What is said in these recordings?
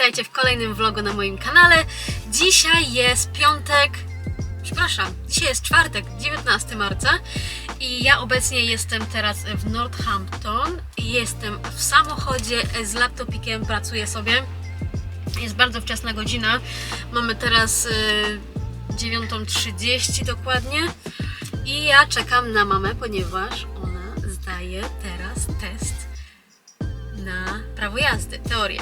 Witajcie w kolejnym vlogu na moim kanale. Dzisiaj jest piątek, przepraszam, dzisiaj jest czwartek, 19 marca i ja obecnie jestem teraz w Northampton jestem w samochodzie z laptopikiem, pracuję sobie. Jest bardzo wczesna godzina, mamy teraz y, 9.30 dokładnie i ja czekam na mamę, ponieważ ona zdaje teraz test na prawo jazdy, teorię.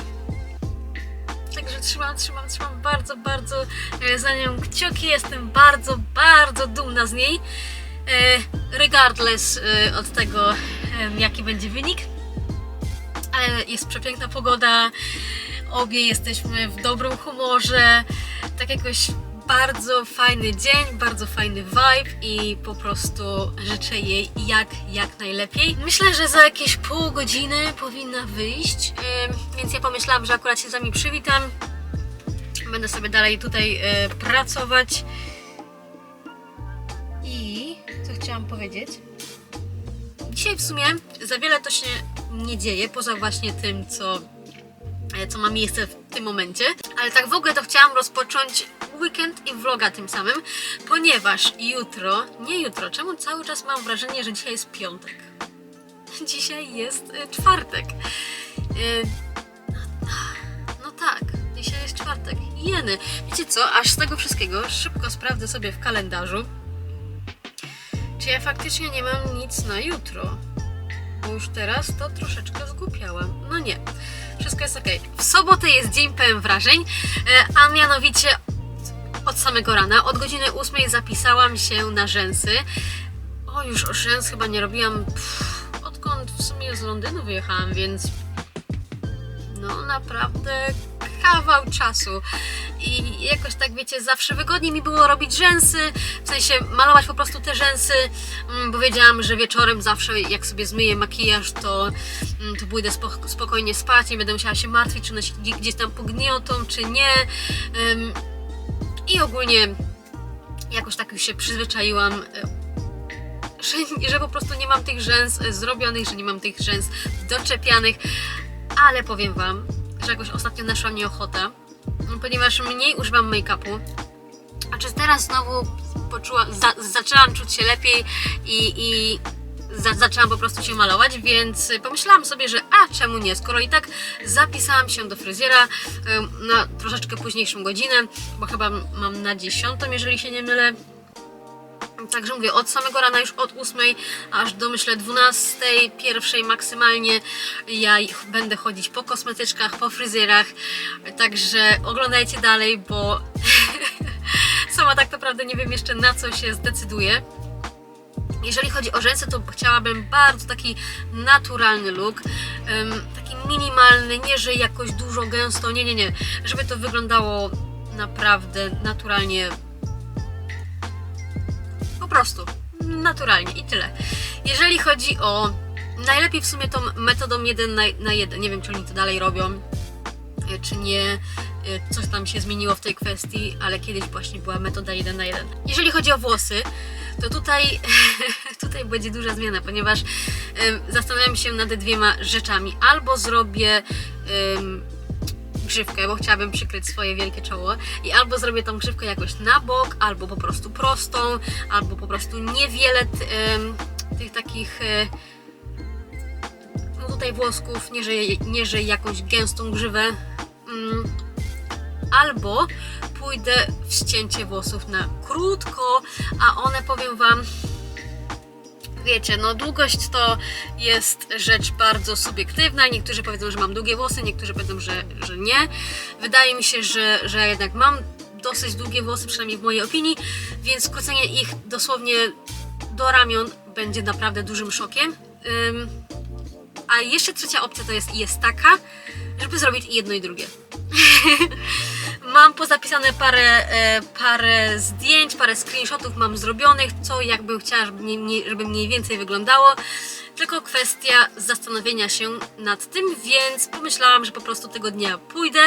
Także trzymam, trzymam, trzymam bardzo, bardzo e, za nią kciuki. Jestem bardzo, bardzo dumna z niej. E, Regardless e, od tego, jaki będzie wynik. Ale jest przepiękna pogoda. Obie jesteśmy w dobrym humorze. Tak jakoś bardzo fajny dzień, bardzo fajny vibe i po prostu życzę jej jak, jak najlepiej. Myślę, że za jakieś pół godziny powinna wyjść, więc ja pomyślałam, że akurat się z Wami przywitam. Będę sobie dalej tutaj e, pracować. I co chciałam powiedzieć? Dzisiaj w sumie za wiele to się nie dzieje, poza właśnie tym, co, e, co ma miejsce w tym momencie. Ale tak w ogóle to chciałam rozpocząć weekend i vloga tym samym, ponieważ jutro, nie jutro, czemu cały czas mam wrażenie, że dzisiaj jest piątek? Dzisiaj jest e, czwartek. E, no tak, dzisiaj jest czwartek. Jeny. Wiecie co, aż z tego wszystkiego szybko sprawdzę sobie w kalendarzu, czy ja faktycznie nie mam nic na jutro. Bo już teraz to troszeczkę zgłupiałam. No nie, wszystko jest ok. W sobotę jest dzień pełen wrażeń, e, a mianowicie od samego rana, od godziny 8 zapisałam się na rzęsy. O, już rzęs chyba nie robiłam, pff, odkąd w sumie z Londynu wyjechałam, więc no naprawdę kawał czasu. I jakoś tak wiecie, zawsze wygodniej mi było robić rzęsy, w sensie malować po prostu te rzęsy, mm, bo wiedziałam, że wieczorem zawsze jak sobie zmyję makijaż, to, mm, to pójdę spok- spokojnie spać, nie będę musiała się martwić, czy one się gdzie- gdzieś tam pogniotą, czy nie. I ogólnie jakoś tak już się przyzwyczaiłam y, że, że po prostu nie mam tych rzęs e, zrobionych, że nie mam tych rzęs doczepianych, ale powiem Wam, że jakoś ostatnio naszła mnie ochota, ponieważ mniej używam make-upu, a czy teraz znowu poczułam, za, zaczęłam czuć się lepiej i, i za, zaczęłam po prostu się malować, więc pomyślałam sobie, że a czemu nie, skoro i tak zapisałam się do fryzjera na troszeczkę późniejszą godzinę, bo chyba mam na 10, jeżeli się nie mylę, Także mówię, od samego rana już od 8 aż do myślę 12, pierwszej maksymalnie ja będę chodzić po kosmetyczkach, po fryzjerach. Także oglądajcie dalej, bo sama tak naprawdę nie wiem jeszcze na co się zdecyduję. Jeżeli chodzi o rzęsy, to chciałabym bardzo taki naturalny look, taki minimalny, nie że jakoś dużo gęsto, nie, nie, nie, żeby to wyglądało naprawdę naturalnie, po prostu naturalnie i tyle. Jeżeli chodzi o najlepiej w sumie tą metodą 1 na, na 1, nie wiem czy oni to dalej robią, e, czy nie, coś tam się zmieniło w tej kwestii, ale kiedyś właśnie była metoda 1 na 1. Jeżeli chodzi o włosy, to tutaj, tutaj będzie duża zmiana, ponieważ em, zastanawiam się nad dwiema rzeczami. Albo zrobię grzywkę, bo chciałabym przykryć swoje wielkie czoło i albo zrobię tą grzywkę jakoś na bok, albo po prostu prostą, albo po prostu niewiele tych takich e, no tutaj włosków, nie że, nie że jakąś gęstą grzywę mm, albo pójdę w ścięcie włosów na krótko, a one powiem Wam wiecie, no długość to jest rzecz bardzo subiektywna. Niektórzy powiedzą, że mam długie włosy, niektórzy powiedzą, że, że nie. Wydaje mi się, że, że jednak mam dosyć długie włosy, przynajmniej w mojej opinii, więc skrócenie ich dosłownie do ramion będzie naprawdę dużym szokiem. A jeszcze trzecia opcja to jest, jest taka, żeby zrobić jedno i drugie. Mam pozapisane parę, e, parę zdjęć, parę screenshotów mam zrobionych, co jakbym chciała, żeby mniej, żeby mniej więcej wyglądało. Tylko kwestia zastanowienia się nad tym, więc pomyślałam, że po prostu tego dnia pójdę,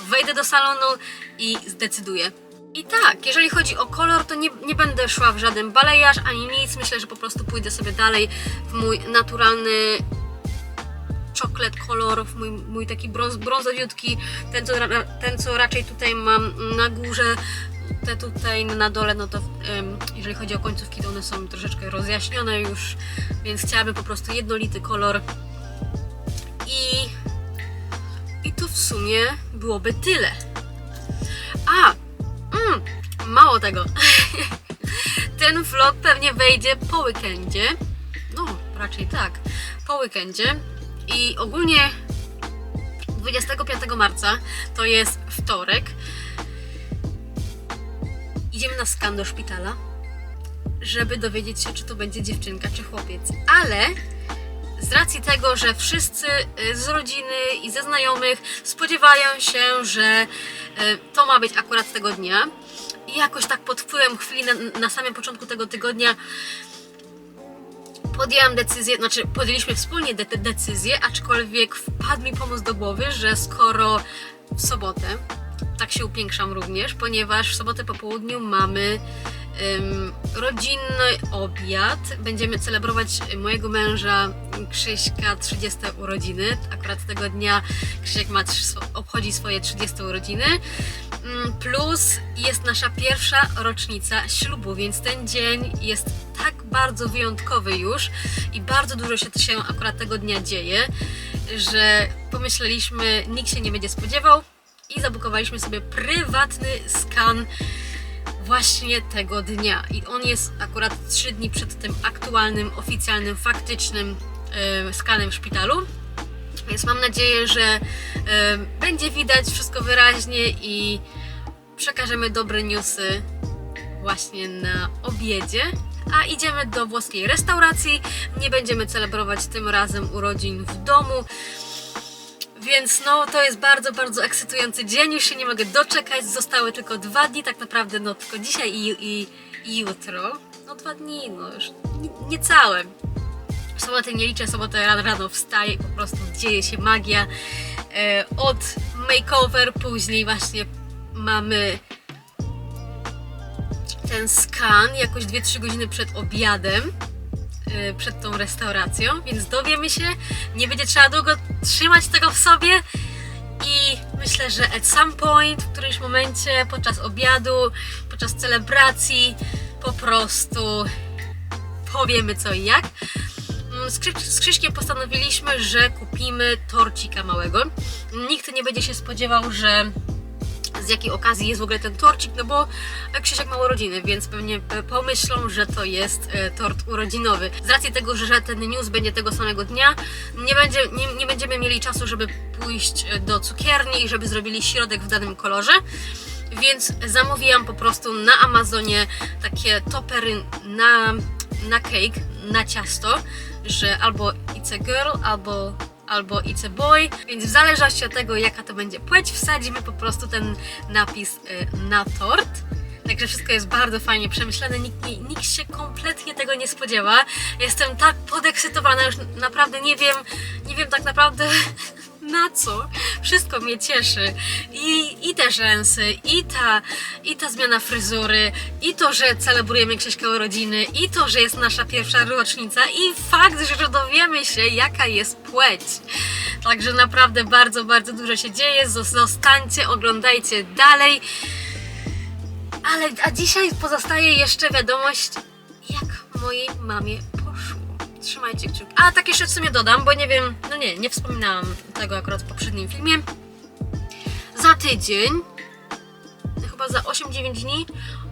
wejdę do salonu i zdecyduję. I tak, jeżeli chodzi o kolor, to nie, nie będę szła w żaden balejarz ani nic. Myślę, że po prostu pójdę sobie dalej w mój naturalny chocolate kolorów, mój, mój taki brąz, brązowiutki, ten co, ten co raczej tutaj mam na górze, te tutaj na dole, no to jeżeli chodzi o końcówki, to one są troszeczkę rozjaśnione już, więc chciałabym po prostu jednolity kolor i, i to w sumie byłoby tyle. A, mm, mało tego. Ten vlog pewnie wejdzie po weekendzie. No, raczej tak. Po weekendzie. I ogólnie 25 marca to jest wtorek. Idziemy na skan do szpitala, żeby dowiedzieć się, czy to będzie dziewczynka, czy chłopiec. Ale z racji tego, że wszyscy y, z rodziny i ze znajomych spodziewają się, że y, to ma być akurat tego dnia, i jakoś tak pod wpływem chwili na, na samym początku tego tygodnia podjęłam decyzję, znaczy podjęliśmy wspólnie de- decyzję, aczkolwiek wpadł mi pomysł do głowy, że skoro w sobotę, tak się upiększam również, ponieważ w sobotę po południu mamy ym, rodzinny obiad. Będziemy celebrować mojego męża Krzyśka 30 urodziny. Akurat tego dnia Krzysiek ma, obchodzi swoje 30 urodziny. Plus jest nasza pierwsza rocznica ślubu, więc ten dzień jest tak bardzo wyjątkowy już i bardzo dużo się, się akurat tego dnia dzieje, że pomyśleliśmy, nikt się nie będzie spodziewał i zabukowaliśmy sobie prywatny skan właśnie tego dnia. I on jest akurat 3 dni przed tym aktualnym, oficjalnym, faktycznym e, skanem w szpitalu. Więc mam nadzieję, że będzie widać wszystko wyraźnie i przekażemy dobre newsy właśnie na obiedzie. A idziemy do włoskiej restauracji. Nie będziemy celebrować tym razem urodzin w domu. Więc no, to jest bardzo, bardzo ekscytujący dzień. Już się nie mogę doczekać. Zostały tylko dwa dni, tak naprawdę, no tylko dzisiaj i, i, i jutro. No dwa dni, no już nie- niecałe. W sobotę nie liczę, sobotę rano, rano wstaję i po prostu dzieje się magia. E, od makeover, później właśnie mamy ten skan jakoś 2-3 godziny przed obiadem, e, przed tą restauracją, więc dowiemy się, nie będzie trzeba długo trzymać tego w sobie i myślę, że at some point, w którymś momencie, podczas obiadu, podczas celebracji, po prostu powiemy co i jak. Mm, Z, Krzy- postanowiliśmy, że kupimy torcika małego. Nikt nie będzie się spodziewał, że z jakiej okazji jest w ogóle ten torcik, no bo Krzysiek ma urodziny, więc pewnie pomyślą, że to jest e, tort urodzinowy. Z racji tego, że ten news będzie tego samego dnia, nie, będzie, nie, nie będziemy mieli czasu, żeby pójść e, do cukierni i żeby zrobili środek w danym kolorze. Więc zamówiłam po prostu na Amazonie takie topery na, na cake, na ciasto, że albo it's a girl, albo, albo it's a boy. Więc w zależności od tego, jaka to będzie płeć, wsadzimy po prostu ten napis y, na tort. Także wszystko jest bardzo fajnie przemyślane, nikt, nie- nikt się kompletnie tego nie spodziewa. Jestem tak podekscytowana, już naprawdę nie wiem, nie wiem tak naprawdę na co. Wszystko mnie cieszy. I, i te rzęsy, i ta, i ta zmiana fryzury, i to, że celebrujemy Krzyśka urodziny, i to, że jest nasza pierwsza rocznica, i fakt, że dowiemy się, jaka jest płeć. Także naprawdę bardzo, bardzo dużo się dzieje. Zos- Zostańcie, oglądajcie dalej. Ale a dzisiaj pozostaje jeszcze wiadomość, jak mojej mamie. Trzymajcie kciuki. A tak jeszcze w sumie dodam, bo nie wiem, no nie, nie wspominałam tego akurat w poprzednim filmie. Za tydzień, chyba za 8-9 dni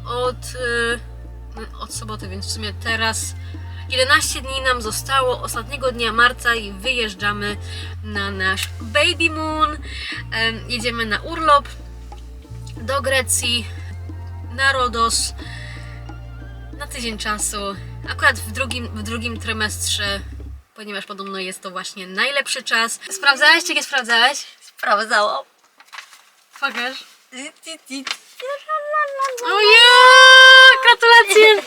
od, y, no, od soboty, więc w sumie teraz 11 dni nam zostało ostatniego dnia marca i wyjeżdżamy na nasz baby moon. Em, Jedziemy na urlop do Grecji, na Rodos na tydzień czasu. Akurat w drugim, w drugim trymestrze, ponieważ podobno jest to właśnie najlepszy czas. Sprawdzałeś, czy nie sprawdzałeś? Sprawdzałam. Pokaż. Ti, ti, ti. O ja! Gratulacje!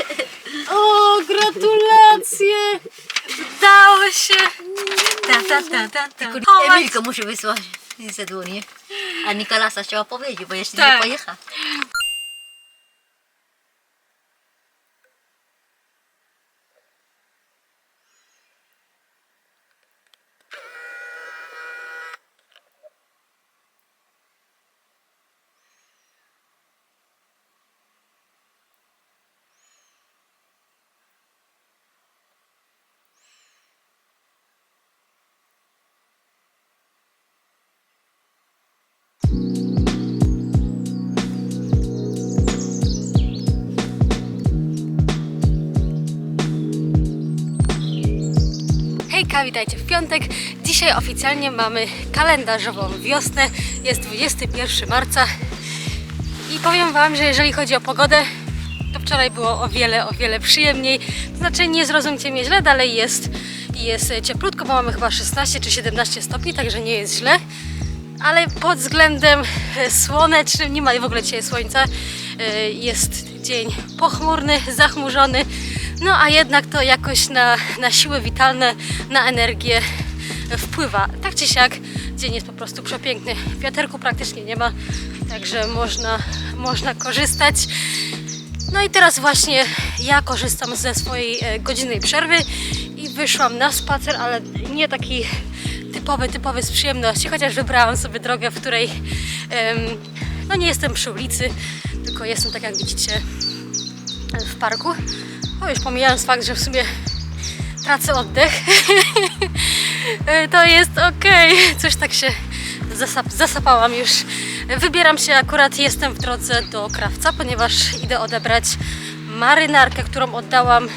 O, gratulacje! Udało się! Ta, ta, ta, ta, ta. Tylko Chować. Emilko musi wysłać z dłonie. A Nikolasa chciała powiedzieć, bo jeszcze Tak. nie pojechał. Witajcie w piątek. Dzisiaj oficjalnie mamy kalendarzową wiosnę. Jest 21 marca. I powiem Wam, że jeżeli chodzi o pogodę, to wczoraj było o wiele, o wiele przyjemniej. Znaczy nie zrozumcie mnie źle, dalej jest, jest cieplutko, bo mamy chyba 16 czy 17 stopni, także nie jest źle. Ale pod względem e, słonecznym, nie ma w ogóle dzisiaj słońca, e, jest dzień pochmurny, zachmurzony, no a jednak to jakoś na, na siły witalne, na energię wpływa. Tak czy siak, dzień jest po prostu przepiękny. Wiaterku praktycznie nie ma, także można, można korzystać. No i teraz właśnie ja korzystam ze swojej e, godzinnej przerwy i wyszłam na spacer, ale nie taki typowy, typowy z przyjemności, chociaż wybrałam sobie drogę, w której no nie jestem przy ulicy, tylko jestem tak jak widzicie w parku. O, już pomijając fakt, że w sumie tracę oddech. E, to jest okej. Coś tak się zasap, zasapałam już. Wybieram się akurat, jestem w drodze do krawca, ponieważ idę odebrać marynarkę, którą oddałam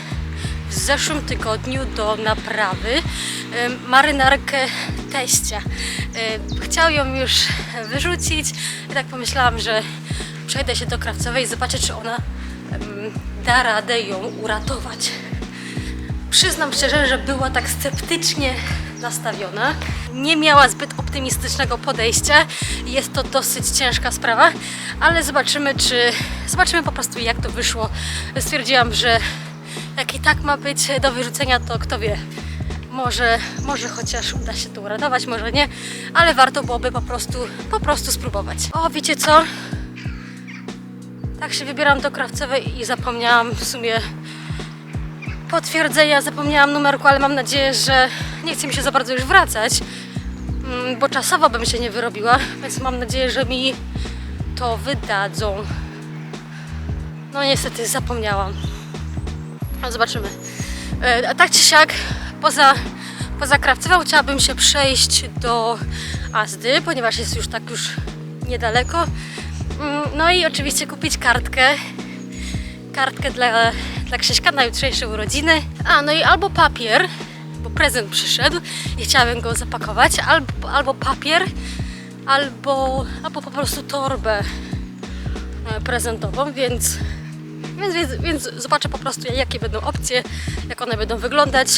w zeszłym tygodniu do naprawy. Marynarkę teścia. E, Chciał ją już wyrzucić i tak pomyślałam, że przejdę się do krawcowej i zobaczę, czy ona da radę ją uratować. Przyznam szczerze, że była tak sceptycznie nastawiona. Nie miała zbyt optymistycznego podejścia. Jest to dosyć ciężka sprawa, ale zobaczymy, czy zobaczymy po prostu jak to wyszło. Stwierdziłam, że jak i tak ma być do wyrzucenia, to kto wie. Może, może chociaż uda się to uratować, może nie, ale warto byłoby po prostu, po prostu spróbować. O, wiecie co? Tak się wybieram do krawcowej i zapomniałam w sumie potwierdzenia, zapomniałam numerku, ale mam nadzieję, że nie chce mi się za bardzo już wracać, mm, bo czasowo bym się nie wyrobiła, więc mam nadzieję, że mi to wydadzą. No niestety zapomniałam. No zobaczymy. E, A tak czy siak, poza, poza krawcową chciałabym się przejść do Azdy, ponieważ jest już tak już niedaleko. Mm, No i oczywiście kupić kartkę kartkę dla, dla Krzyśka na jutrzejsze urodziny. A, no i albo papier, bo prezent przyszedł i chciałabym go zapakować, albo, albo papier, albo, albo po prostu torbę e, prezentową, więc, więc, więc, więc zobaczę po prostu jakie będą opcje, jak one będą wyglądać.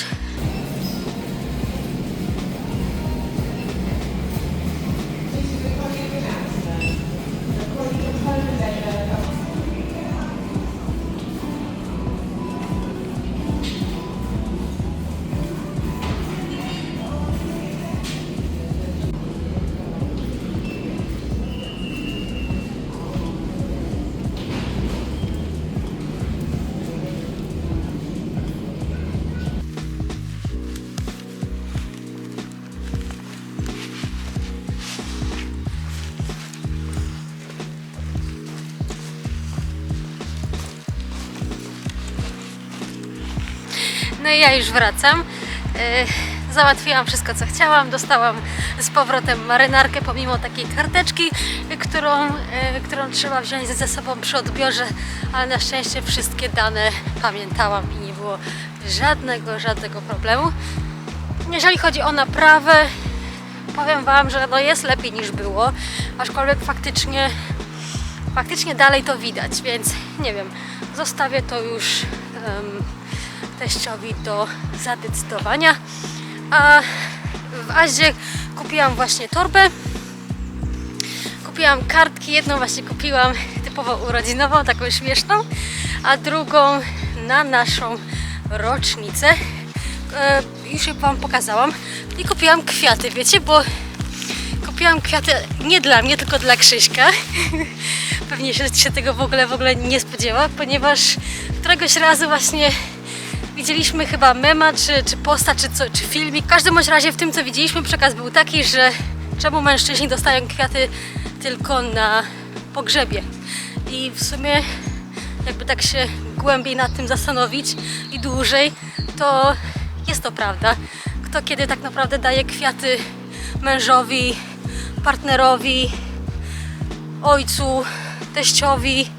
No i ja już wracam. E, Załatwiłam wszystko, co chciałam. Dostałam z powrotem marynarkę, pomimo takiej karteczki, którą, e, którą trzeba wziąć ze sobą przy odbiorze, ale na szczęście wszystkie dane pamiętałam i nie było żadnego, żadnego problemu. Jeżeli chodzi o naprawę, powiem Wam, że no jest lepiej niż było, aczkolwiek faktycznie faktycznie dalej to widać, więc nie wiem, zostawię to już em, teściowi do zadecydowania. A w Azie kupiłam właśnie torbę. Kupiłam kartki, jedną właśnie kupiłam typowo urodzinową, taką śmieszną, a drugą na naszą rocznicę. E, już je Wam pokazałam. I kupiłam kwiaty, wiecie, bo kupiłam kwiaty nie dla mnie, tylko dla Krzyśka. Pewnie się, się tego w ogóle, w ogóle nie spodziewa, ponieważ któregoś razu właśnie widzieliśmy chyba mema, czy, czy posta, czy, czy filmik. W każdym razie w tym, co widzieliśmy, przekaz był taki, że czemu mężczyźni dostają kwiaty tylko na pogrzebie. I w sumie jakby tak się głębiej nad tym zastanowić i dłużej, to jest to prawda. Kto kiedy tak naprawdę daje kwiaty mężowi, partnerowi, ojcu, teściowi,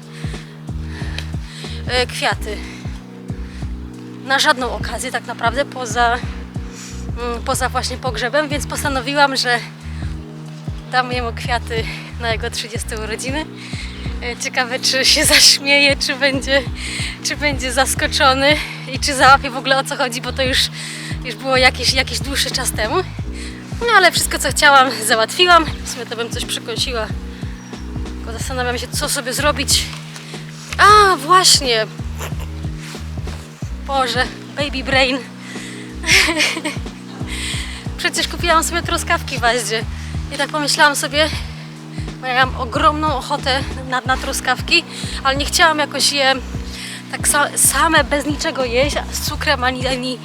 e, kwiaty. Na żadną okazję tak naprawdę poza, mm, poza właśnie pogrzebem, więc postanowiłam, że dam jemu kwiaty na jego 30 urodziny. E, Ciekawe, czy się zaśmieje, czy będzie, czy będzie zaskoczony i czy załapie w ogóle o co chodzi, bo to już, już było jakiś, jakiś dłuższy czas temu. No ale wszystko, co chciałam, załatwiłam. W sumie to bym coś przekąsiła. Tylko zastanawiam się, co sobie zrobić. A, właśnie! Boże, baby brain. Przecież kupiłam sobie truskawki w Aździe. I tak pomyślałam sobie, bo ja mam ogromną ochotę na, na truskawki, ale nie chciałam jakoś je tak sa, same, bez niczego jeść, z cukrem, ani, ani,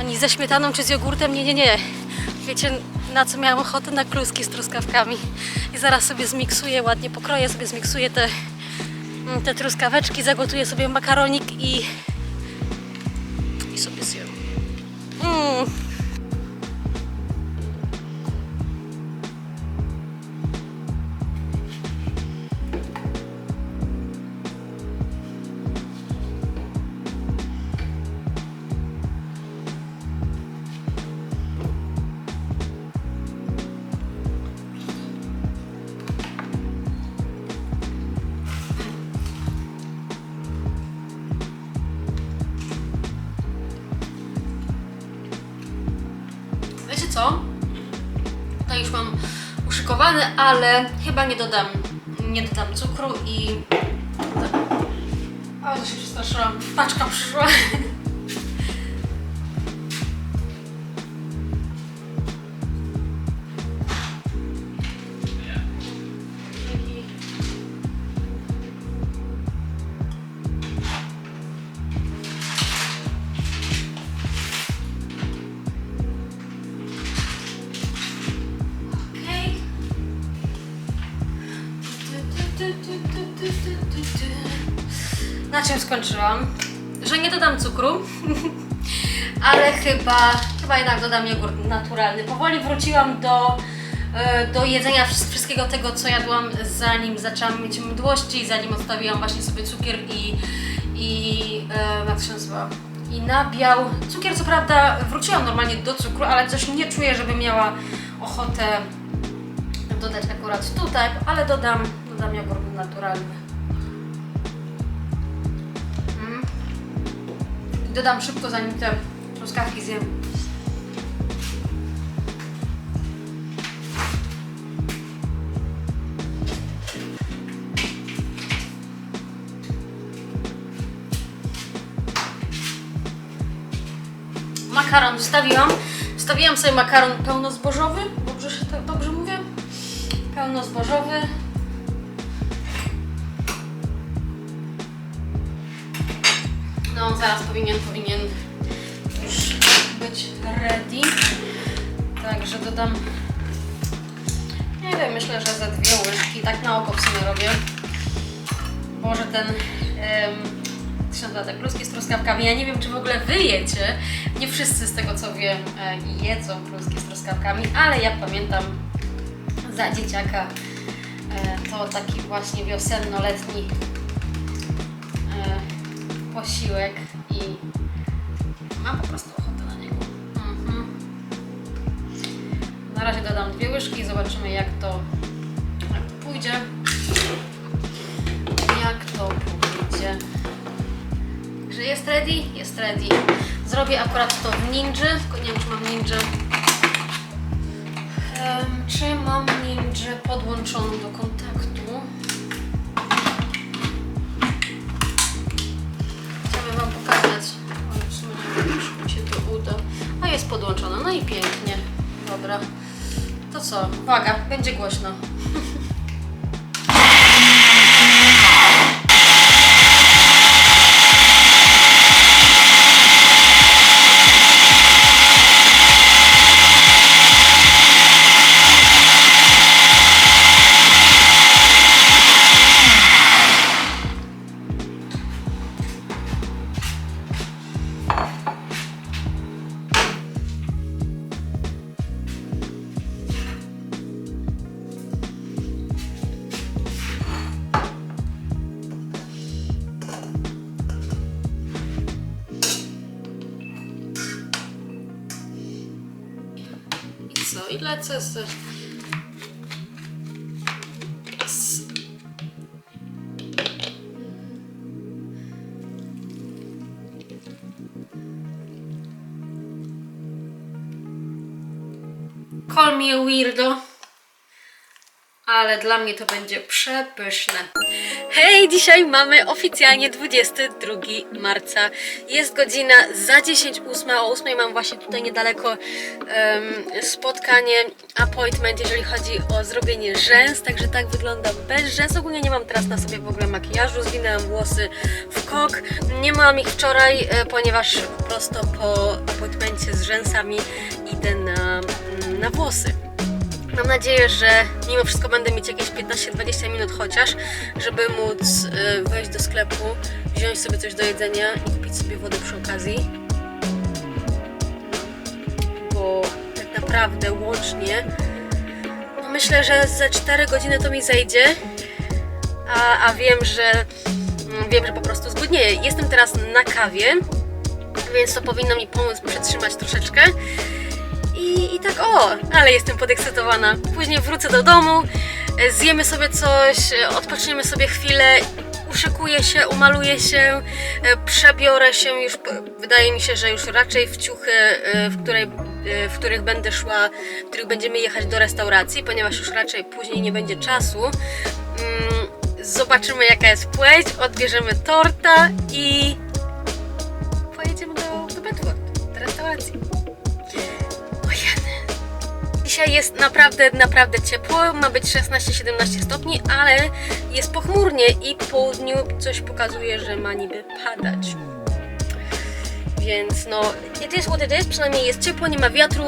ani ze śmietaną, czy z jogurtem. Nie, nie, nie. Wiecie, na co miałam ochotę? Na kluski z truskawkami. I zaraz sobie zmiksuję, ładnie pokroję, sobie zmiksuję te, te truskaweczki, zagotuję sobie makaronik i, i sobie zjem. Mm. Chyba nie dodam, nie dodam cukru i... O, to się przestraszyłam. Paczka przyszła. Skończyłam? Że nie dodam cukru, ale chyba, chyba jednak dodam jogurt naturalny. Powoli wróciłam do, e, do jedzenia wsz- wszystkiego tego, co jadłam zanim zaczęłam mieć mdłości, zanim odstawiłam właśnie sobie cukier i, i e, jak to się nazywa? I nabiał. Cukier co prawda wróciłam normalnie do cukru, ale coś nie czuję, żeby miała ochotę dodać akurat tutaj, ale dodam, dodam jogurt naturalny. Dodam szybko, zanim te truskawki zjem. Makaron wstawiłam. Wstawiłam sobie makaron pełnozbożowy. Dobrze, się dobrze mówię? Pełnozbożowy. Zaraz powinien, powinien już być ready. Także dodam, nie wiem, myślę, że ze dwie łyżki, tak na oko w sumie robię. Może ten, nazywa, te kluski z truskawkami, ja nie wiem, czy w ogóle wy jecie. Nie wszyscy z tego co wiem e, jedzą kluski z truskawkami, ale ja pamiętam za dzieciaka e, to taki właśnie wiosenno-letni posiłek i mam po prostu ochotę na niego. Mhm. Na razie dodam dwie łyżki i zobaczymy jak to, jak to pójdzie. Jak to pójdzie. Że jest ready? Jest ready. Zrobię akurat to w Ninja, tylko nie wiem czy mam Ninja. Em, czy mam Ninja podłączoną do kontaktu? A jest podłączona, no i pięknie. Dobra. To co? Uwaga, będzie głośno. Lecę z... z... Call me weirdo. Ale dla mnie to będzie przepyszne. Hej, dzisiaj mamy oficjalnie 22 marca. Jest godzina za 10, 8. O 8 mam właśnie tutaj niedaleko em, spotkanie, appointment, jeżeli chodzi o zrobienie rzęs. Także tak wygląda bez rzęs. Ogólnie nie mam teraz na sobie w ogóle makijażu. Zwinęłam włosy w kok. Nie mam ich wczoraj, e, ponieważ prosto po appointmencie z rzęsami idę na, na włosy. Mam nadzieję, że mimo wszystko będę mieć jakieś 15-20 minut chociaż, żeby móc e, wejść do sklepu, wziąć sobie coś do jedzenia i kupić sobie wodę przy okazji. Bo tak naprawdę łącznie no myślę, że ze 4 godziny to mi zejdzie, a, a wiem, że mm, wiem, że po prostu zgłodnieję. Jestem teraz na kawie, więc to powinno mi pomóc przetrzymać troszeczkę. I, tak o, ale jestem podekscytowana. Później wrócę do domu, e, zjemy sobie coś, e, odpoczniemy sobie chwilę, uszykuję się, umaluję się, e, przebiorę się już, wydaje mi się, że już raczej w ciuchy, w, której, w których będę szła, w których będziemy jechać do restauracji, ponieważ już raczej później nie będzie czasu. Mm, Zobaczymy jaka jest płeć, odbierzemy torta i Dzisiaj jest naprawdę, naprawdę ciepło, ma być 16-17 stopni, ale jest pochmurnie i po południu coś pokazuje, że ma niby padać. Więc no, it is what it is, przynajmniej jest ciepło, nie ma wiatru,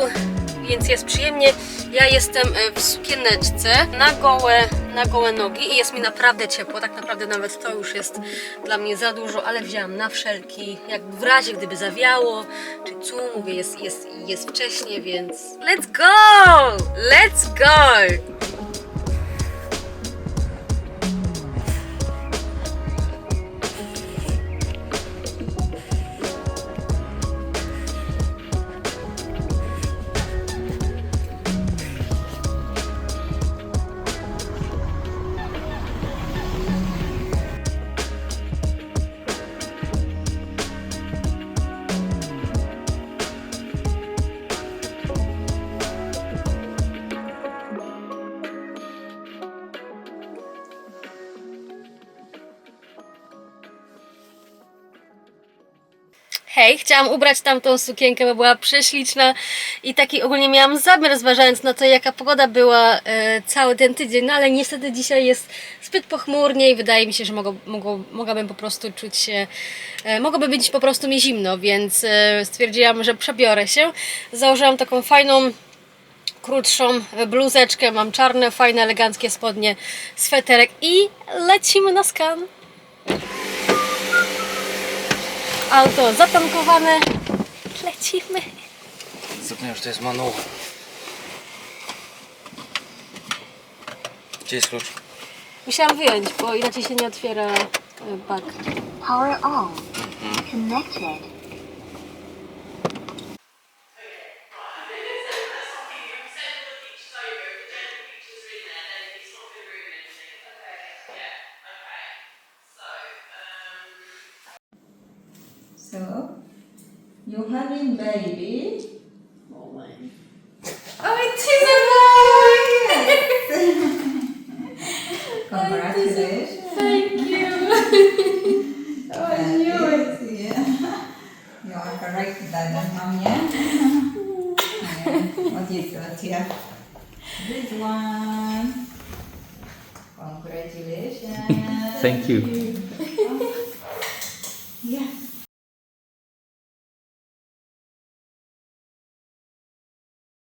więc jest przyjemnie. Ja jestem e, w sukieneczce na gołe, na gołe nogi i jest mi naprawdę ciepło, tak naprawdę nawet to już jest dla mnie za dużo, ale wzięłam na wszelki, jak w razie gdyby zawiało, czy co, mówię, jest, jest, jest wcześnie, więc let's go! Let's go! Hej, chciałam ubrać tamtą sukienkę, bo była prześliczna i taki ogólnie miałam zamiar, zważając na to, jaka pogoda była e, cały ten tydzień, no ale niestety dzisiaj jest zbyt pochmurnie i wydaje mi się, że mogło, mogło, mogłabym po prostu czuć się, e, mogłoby być po prostu mi zimno, więc e, stwierdziłam, że przebiorę się. Założyłam taką fajną krótszą bluzeczkę, mam czarne, fajne, eleganckie spodnie, sweterek i lecimy na skan. Auto zatankowane. Lecimy. Zapomniałem, że to jest manuał. Gdzie jest klucz? Musiałam wyjąć, bo inaczej się nie otwiera e, bak. Power on. Connected. You having baby?